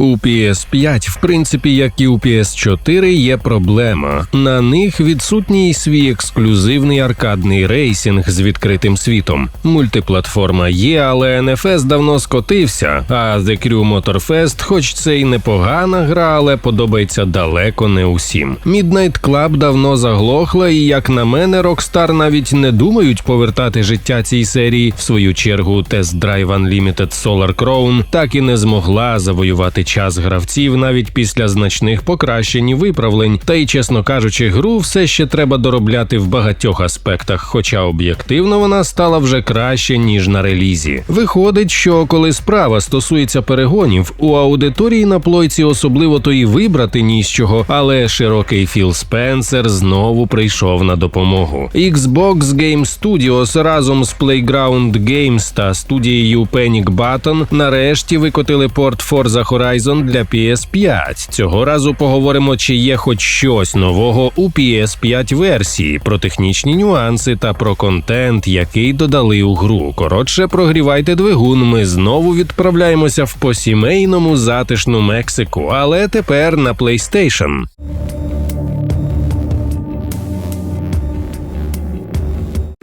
У PS5, в принципі, як і у PS4, є проблема. На них відсутній свій ексклюзивний аркадний рейсінг з відкритим світом. Мультиплатформа є, але NFS давно скотився. А The Crew Motorfest, хоч це й непогана гра, але подобається далеко не усім. Midnight Club давно заглохла, і як на мене, Rockstar навіть не думають повертати життя цій серії. В свою чергу Test Drive Unlimited Solar Crown так і не змогла завоювати час гравців навіть після значних покращень і виправлень. Та й, чесно кажучи, гру все ще треба доробляти в багатьох аспектах, хоча об'єктивно вона стала вже краще ніж на релізі. Виходить, що коли справа стосується перегонів, у аудиторії на плойці особливо то і вибрати ні з чого, але широкий Філ Спенсер знову прийшов на допомогу. Xbox Game Studios разом з Playground Games та студією Panic Button нарешті викотили порт Forza Horizon для PS5. Цього разу поговоримо, чи є хоч щось нового у PS5 версії, про технічні нюанси та про контент, який додали у гру. Коротше, прогрівайте двигун. Ми знову відправляємося в посімейному затишну Мексику, але тепер на PlayStation.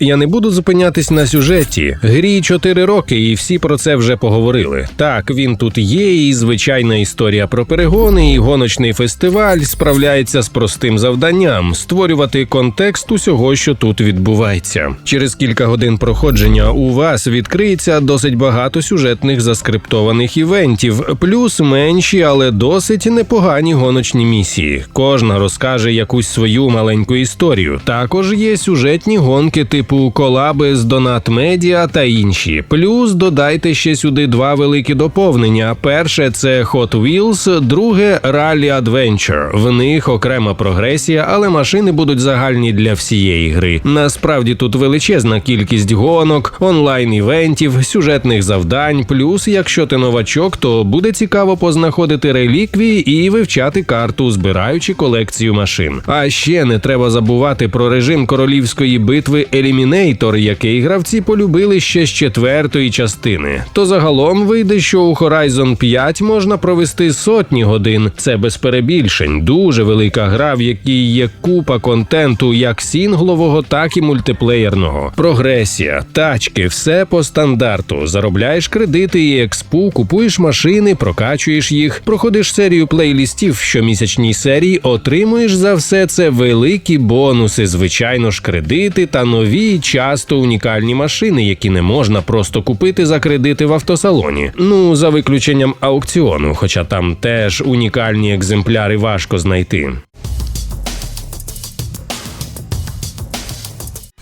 Я не буду зупинятись на сюжеті. Грі 4 роки, і всі про це вже поговорили. Так, він тут є, і звичайна історія про перегони, і гоночний фестиваль справляється з простим завданням створювати контекст усього, що тут відбувається. Через кілька годин проходження у вас відкриється досить багато сюжетних заскриптованих івентів, плюс менші, але досить непогані гоночні місії. Кожна розкаже якусь свою маленьку історію. Також є сюжетні гонки типу колаби з Донат Медіа та інші. Плюс додайте ще сюди два великі доповнення: перше це Hot Wheels, друге Rally Adventure. В них окрема прогресія, але машини будуть загальні для всієї гри. Насправді тут величезна кількість гонок, онлайн-івентів, сюжетних завдань. Плюс, якщо ти новачок, то буде цікаво познаходити реліквії і вивчати карту, збираючи колекцію машин. А ще не треба забувати про режим королівської битви Елімінейтор, який гравці полюбили ще з четвертої частини. То загалом вийде, що у Horizon 5 можна провести сотні годин. Це без перебільшень. Дуже велика гра, в якій є купа контенту, як сінглового, так і мультиплеєрного. Прогресія, тачки, все по стандарту. Заробляєш кредити і експу, купуєш машини, прокачуєш їх, проходиш серію плейлістів в щомісячній серії, отримуєш за все це великі бонуси, звичайно ж, кредити та нові, часто унікальні машини, які не можна просто купити за кредити в автосалоні. Ну за виключенням аукціону, хоча там теж унікальні екземпляри важко знайти.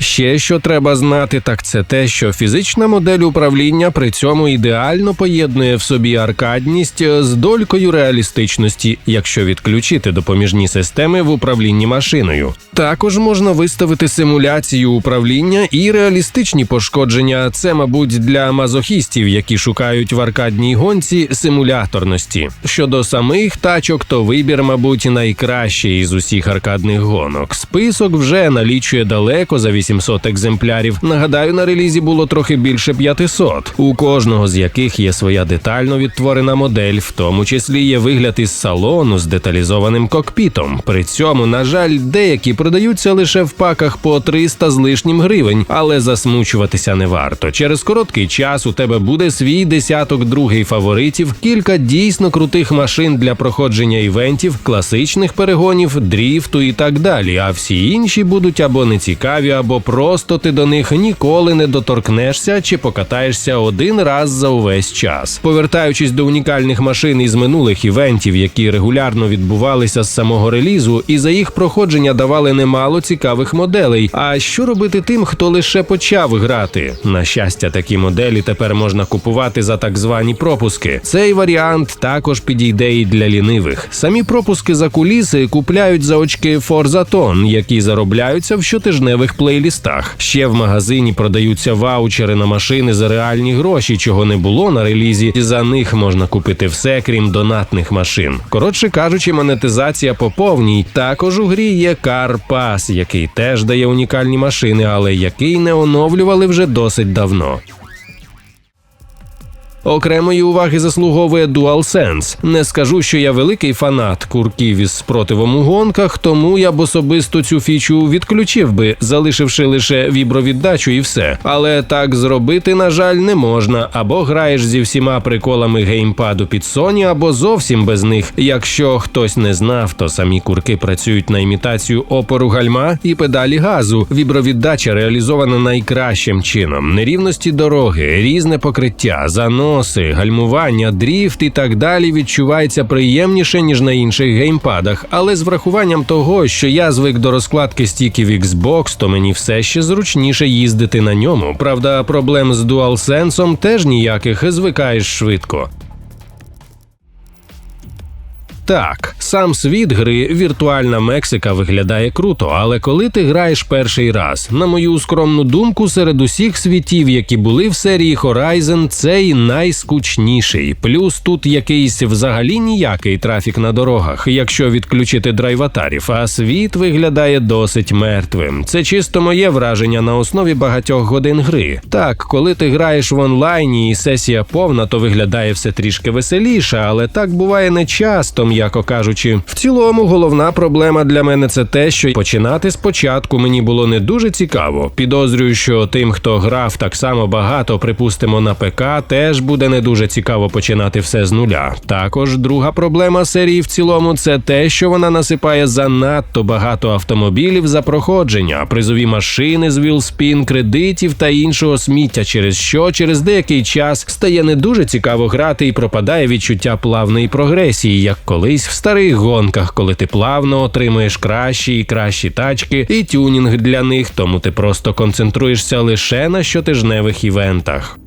Ще що треба знати, так це те, що фізична модель управління при цьому ідеально поєднує в собі аркадність з долькою реалістичності, якщо відключити допоміжні системи в управлінні машиною. Також можна виставити симуляцію управління і реалістичні пошкодження. Це, мабуть, для мазохістів, які шукають в аркадній гонці симуляторності. Щодо самих тачок, то вибір, мабуть, найкращий із усіх аркадних гонок. Список вже налічує далеко за 800 екземплярів. Нагадаю, на релізі було трохи більше 500, у кожного з яких є своя детально відтворена модель, в тому числі є вигляд із салону з деталізованим кокпітом. При цьому, на жаль, деякі продаються лише в паках по 300 з лишнім гривень, але засмучуватися не варто. Через короткий час у тебе буде свій десяток другий фаворитів, кілька дійсно крутих машин для проходження івентів, класичних перегонів, дріфту і так далі. А всі інші будуть або нецікаві, або просто ти до них ніколи не доторкнешся чи покатаєшся один раз за увесь час. Повертаючись до унікальних машин із минулих івентів, які регулярно відбувалися з самого релізу, і за їх проходження давали немало цікавих моделей. А що робити тим, хто лише почав грати? На щастя, такі моделі тепер можна купувати за так звані пропуски. Цей варіант також підійде і для лінивих. Самі пропуски за куліси купляють за очки Forzaton, які заробляються в щотижневих плейлістах. Ще в магазині продаються ваучери на машини за реальні гроші, чого не було на релізі. І за них можна купити все, крім донатних машин. Коротше кажучи, монетизація по повній. Також у грі є Карпас, який теж дає унікальні машини, але який не оновлювали вже досить давно. Окремої уваги заслуговує DualSense. Не скажу, що я великий фанат курків із спротивом у гонках, тому я б особисто цю фічу відключив би, залишивши лише вібровіддачу і все. Але так зробити, на жаль, не можна. Або граєш зі всіма приколами геймпаду під Sony, або зовсім без них. Якщо хтось не знав, то самі курки працюють на імітацію опору гальма і педалі газу. Вібровіддача реалізована найкращим чином: нерівності дороги, різне покриття, заноси, гальмування, дріфт і так далі відчувається приємніше ніж на інших геймпадах. Але з врахуванням того, що я звик до розкладки стіків Xbox, то мені все ще зручніше їздити на ньому. Правда, проблем з DualSense теж ніяких звикаєш швидко. Так, сам світ гри віртуальна Мексика виглядає круто, але коли ти граєш перший раз, на мою скромну думку, серед усіх світів, які були в серії Horizon, цей найскучніший. Плюс тут якийсь взагалі ніякий трафік на дорогах, якщо відключити драйватарів, а світ виглядає досить мертвим. Це чисто моє враження на основі багатьох годин гри. Так, коли ти граєш в онлайні і сесія повна, то виглядає все трішки веселіше, але так буває не часто м'яко кажучи. В цілому, головна проблема для мене це те, що починати спочатку мені було не дуже цікаво. Підозрюю, що тим, хто грав так само багато, припустимо, на ПК, теж буде не дуже цікаво починати все з нуля. Також друга проблема серії в цілому це те, що вона насипає занадто багато автомобілів за проходження, призові машини з вілспін, кредитів та іншого сміття, через що через деякий час стає не дуже цікаво грати і пропадає відчуття плавної прогресії, як колись в старих гонках, коли ти плавно отримуєш кращі і кращі тачки і тюнінг для них, тому ти просто концентруєшся лише на щотижневих івентах.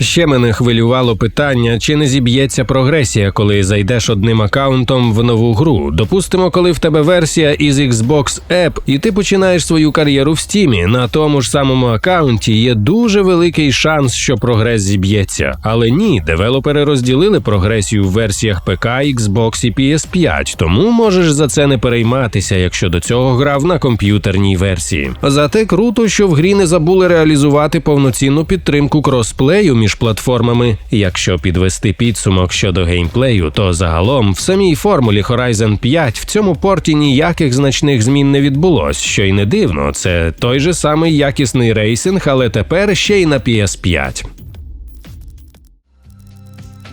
Ще мене хвилювало питання, чи не зіб'ється прогресія, коли зайдеш одним аккаунтом в нову гру. Допустимо, коли в тебе версія із Xbox App, і ти починаєш свою кар'єру в стімі. На тому ж самому аккаунті є дуже великий шанс, що прогрес зіб'ється. Але ні, девелопери розділили прогресію в версіях ПК, Xbox і PS5, тому можеш за це не перейматися, якщо до цього грав на комп'ютерній версії. Зате круто, що в грі не забули реалізувати повноцінну підтримку кросплею між платформами. Якщо підвести підсумок щодо геймплею, то загалом в самій формулі Horizon 5 в цьому порті ніяких значних змін не відбулось, що й не дивно. Це той же самий якісний рейсинг, але тепер ще й на PS5.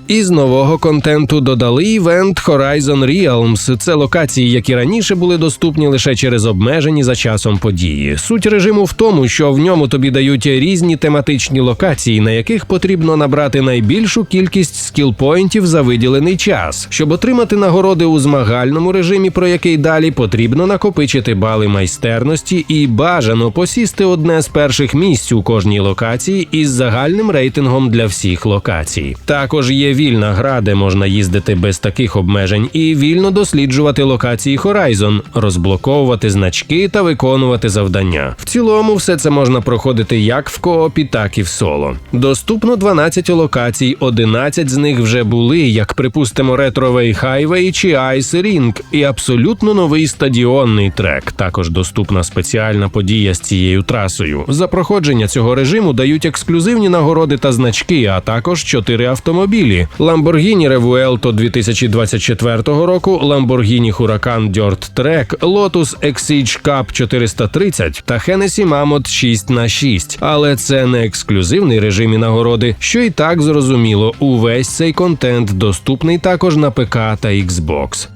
Із нового контенту додали івент Horizon Realms. Це локації, які раніше були доступні лише через обмежені за часом події. Суть режиму в тому, що в ньому тобі дають різні тематичні локації, на яких потрібно набрати найбільшу кількість скілпоінтів за виділений час. Щоб отримати нагороди у змагальному режимі, про який далі потрібно накопичити бали майстерності і бажано посісти одне з перших місць у кожній локації із загальним рейтингом для всіх локацій. Також є вільна гра, де можна їздити без таких обмежень, і вільно досліджувати локації Horizon, розблоковувати значки та виконувати завдання. В цілому, все це можна проходити як в коопі, так і в соло. Доступно 12 локацій, 11 з них вже були, як припустимо, Ретровей Highway чи Ice Ring, і абсолютно новий стадіонний трек. Також доступна спеціальна подія з цією трасою. За проходження цього режиму дають ексклюзивні нагороди та значки, а також 4 автомобілі. Lamborghini Revuelto 2024 року, Lamborghini Huracan Dirt Track, Lotus Exige Cup 430 та Hennessy Mammoth 6 на 6 Але це не ексклюзивний режим і нагороди, що і так зрозуміло. Увесь цей контент доступний також на ПК та Xbox.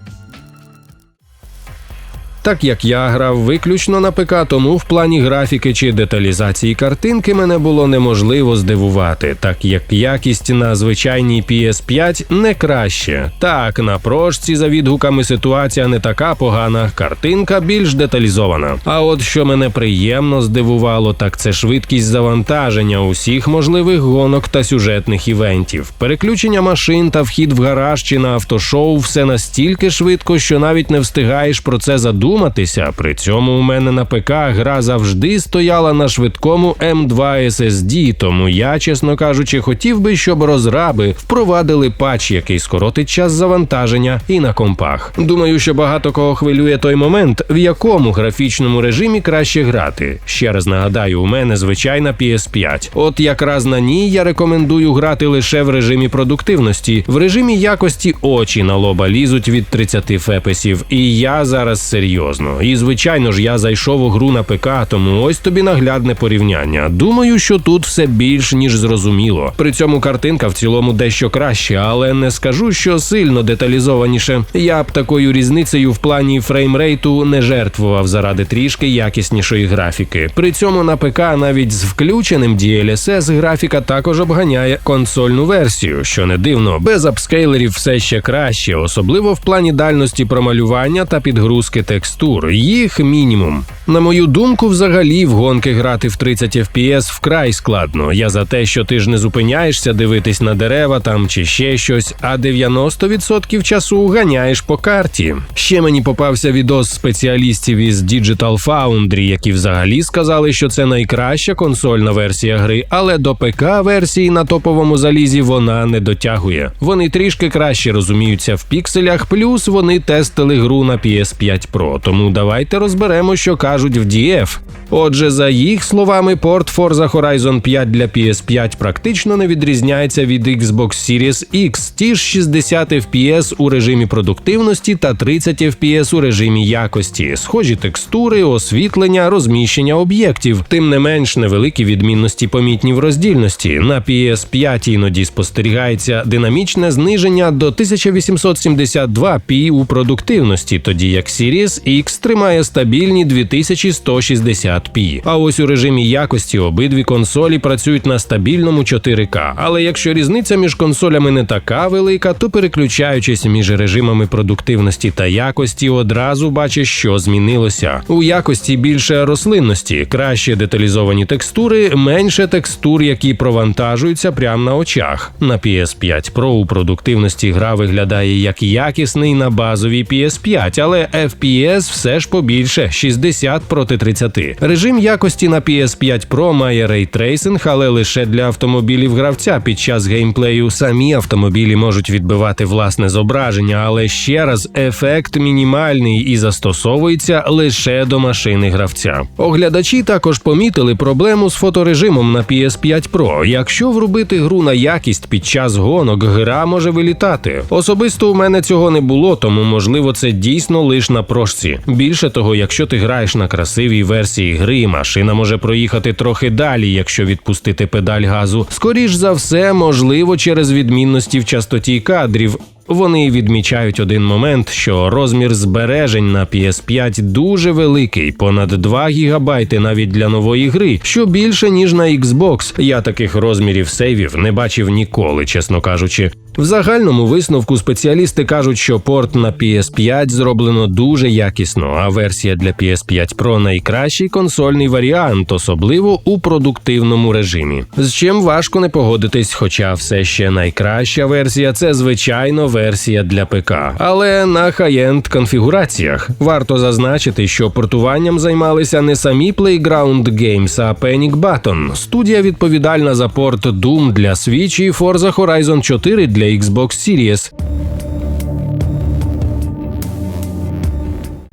Так як я грав виключно на ПК, тому в плані графіки чи деталізації картинки мене було неможливо здивувати, так як якість на звичайній PS5 не краще. Так, на прошці за відгуками ситуація не така погана, картинка більш деталізована. А от що мене приємно здивувало, так це швидкість завантаження усіх можливих гонок та сюжетних івентів. Переключення машин та вхід в гараж чи на автошоу все настільки швидко, що навіть не встигаєш про це задумати вдуматися. При цьому у мене на ПК гра завжди стояла на швидкому M2 SSD, тому я, чесно кажучи, хотів би, щоб розраби впровадили патч, який скоротить час завантаження і на компах. Думаю, що багато кого хвилює той момент, в якому графічному режимі краще грати. Ще раз нагадаю, у мене звичайна PS5. От якраз на ній я рекомендую грати лише в режимі продуктивності, в режимі якості очі на лоба лізуть від 30 фепесів. І я зараз серйозно. І звичайно ж, я зайшов у гру на ПК, тому ось тобі наглядне порівняння. Думаю, що тут все більш ніж зрозуміло. При цьому картинка в цілому дещо краще, але не скажу, що сильно деталізованіше. Я б такою різницею в плані фреймрейту не жертвував заради трішки якіснішої графіки. При цьому на ПК навіть з включеним DLSS графіка також обганяє консольну версію, що не дивно, без апскейлерів все ще краще, особливо в плані дальності промалювання та підгрузки текстур. Їх мінімум. На мою думку, взагалі в гонки грати в 30 FPS вкрай складно. Я за те, що ти ж не зупиняєшся дивитись на дерева там чи ще щось, а 90% часу ганяєш по карті. Ще мені попався відос спеціалістів із Digital Foundry, які взагалі сказали, що це найкраща консольна версія гри, але до ПК версії на топовому залізі вона не дотягує. Вони трішки краще розуміються в пікселях, плюс вони тестили гру на PS5 Pro. Тому давайте розберемо, що кажуть в DF. Отже, за їх словами, порт Forza Horizon 5 для PS5 практично не відрізняється від Xbox Series X, ті ж 60 FPS у режимі продуктивності та 30 FPS у режимі якості, схожі текстури, освітлення, розміщення об'єктів. Тим не менш, невеликі відмінності помітні в роздільності. На PS5 іноді спостерігається динамічне зниження до 1872p у продуктивності, тоді як Series X тримає стабільні 2160p. А ось у режимі якості обидві консолі працюють на стабільному 4К. Але якщо різниця між консолями не така велика, то переключаючись між режимами продуктивності та якості, одразу бачиш, що змінилося. У якості більше рослинності, краще деталізовані текстури, менше текстур, які провантажуються прямо на очах. На PS5 Pro у продуктивності гра виглядає як якісний на базовій PS5, але FPS все ж побільше 60 проти 30. Режим якості на PS5 Pro має рейтрейсинг, але лише для автомобілів гравця. Під час геймплею самі автомобілі можуть відбивати власне зображення, але ще раз ефект мінімальний і застосовується лише до машини гравця. Оглядачі також помітили проблему з фоторежимом на PS5 Pro. Якщо врубити гру на якість під час гонок, гра може вилітати. Особисто у мене цього не було, тому можливо це дійсно лише на прошці. Більше того, якщо ти граєш на красивій версії гри, машина може проїхати трохи далі, якщо відпустити педаль газу. Скоріш за все, можливо, через відмінності в частоті кадрів. Вони відмічають один момент, що розмір збережень на PS5 дуже великий, понад 2 гігабайти навіть для нової гри, що більше ніж на Xbox. Я таких розмірів сейвів не бачив ніколи, чесно кажучи. В загальному висновку спеціалісти кажуть, що порт на PS5 зроблено дуже якісно, а версія для PS5 Pro найкращий консольний варіант, особливо у продуктивному режимі. З чим важко не погодитись, хоча все ще найкраща версія це звичайно версія для ПК, але на хай-енд конфігураціях. Варто зазначити, що портуванням займалися не самі Playground Games, а Panic Button. Студія відповідальна за порт Doom для Switch і Forza Horizon 4 для Xbox Series.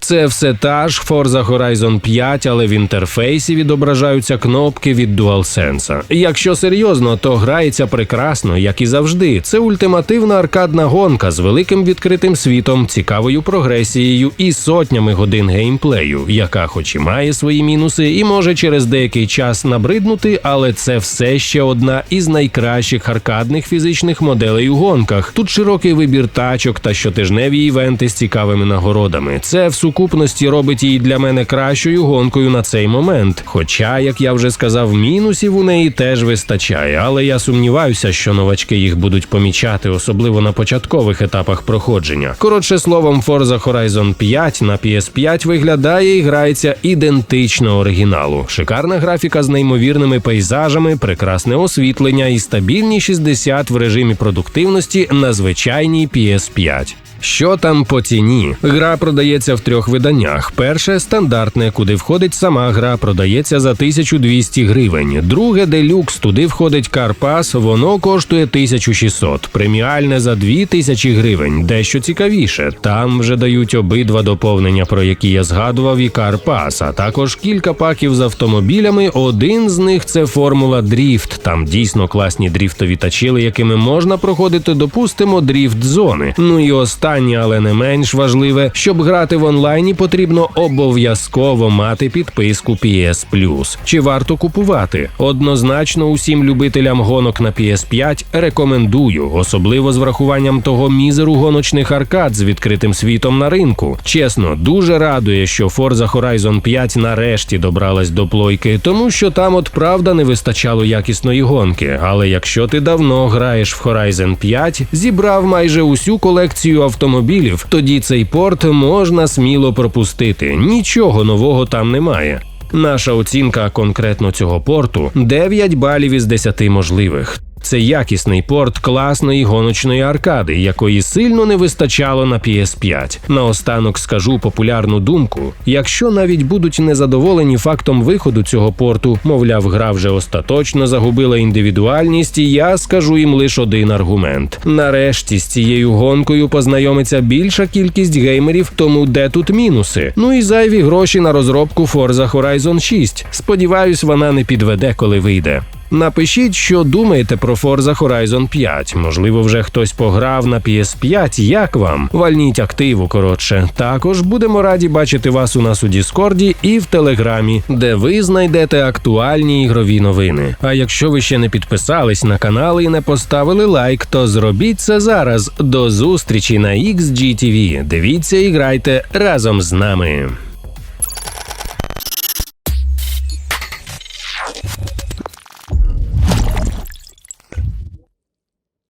Це все та ж Forza Horizon 5, але в інтерфейсі відображаються кнопки від DualSense. Якщо серйозно, то грається прекрасно, як і завжди. Це ультимативна аркадна гонка з великим відкритим світом, цікавою прогресією і сотнями годин геймплею, яка, хоч і має свої мінуси, і може через деякий час набриднути, але це все ще одна із найкращих аркадних фізичних моделей у гонках. Тут широкий вибір тачок та щотижневі івенти з цікавими нагородами. Це в сукупності робить її для мене кращою гонкою на цей момент. Хоча, як я вже сказав, мінусів у неї теж вистачає, але я сумніваюся, що новачки їх будуть помічати, особливо на початкових етапах проходження. Коротше словом, Forza Horizon 5 на PS5 виглядає і грається ідентично оригіналу. Шикарна графіка з неймовірними пейзажами, прекрасне освітлення і стабільні 60 в режимі продуктивності на звичайній PS5. Що там по ціні? Гра продається в трьох виданнях. Перше стандартне, куди входить сама гра, продається за 1200 гривень. Друге делюкс, туди входить Карпас, воно коштує 1600. Преміальне за 2000 гривень. Дещо цікавіше. Там вже дають обидва доповнення, про які я згадував, і Карпас, а також кілька паків з автомобілями. Один з них це формула Дріфт. Там дійсно класні дріфтові тачили, якими можна проходити, допустимо, дріфт зони. Ну і останнє, але не менш важливе, щоб грати в онлайні, потрібно обов'язково мати підписку PS Plus. Чи варто купувати? Однозначно, усім любителям гонок на PS5 рекомендую, особливо з врахуванням того мізеру гоночних аркад з відкритим світом на ринку. Чесно, дуже радує, що Forza Horizon 5 нарешті добралась до плойки, тому що там от правда не вистачало якісної гонки. Але якщо ти давно граєш в Horizon 5, зібрав майже усю колекцію автомобілів, тоді цей порт можна сміло пропустити. Нічого нового там немає. Наша оцінка конкретно цього порту 9 балів із 10 можливих. Це якісний порт класної гоночної аркади, якої сильно не вистачало на PS5. Наостанок скажу популярну думку: якщо навіть будуть незадоволені фактом виходу цього порту, мовляв, гра вже остаточно загубила індивідуальність, і я скажу їм лише один аргумент: нарешті з цією гонкою познайомиться більша кількість геймерів, тому де тут мінуси? Ну і зайві гроші на розробку Forza Horizon 6. Сподіваюсь, вона не підведе, коли вийде. Напишіть, що думаєте про Forza Horizon 5. Можливо, вже хтось пограв на PS5. Як вам? Вальніть активу, коротше. Також будемо раді бачити вас у нас у Діскорді і в Телеграмі, де ви знайдете актуальні ігрові новини. А якщо ви ще не підписались на канал і не поставили лайк, то зробіть це зараз. До зустрічі на XGTV. Дивіться і грайте разом з нами.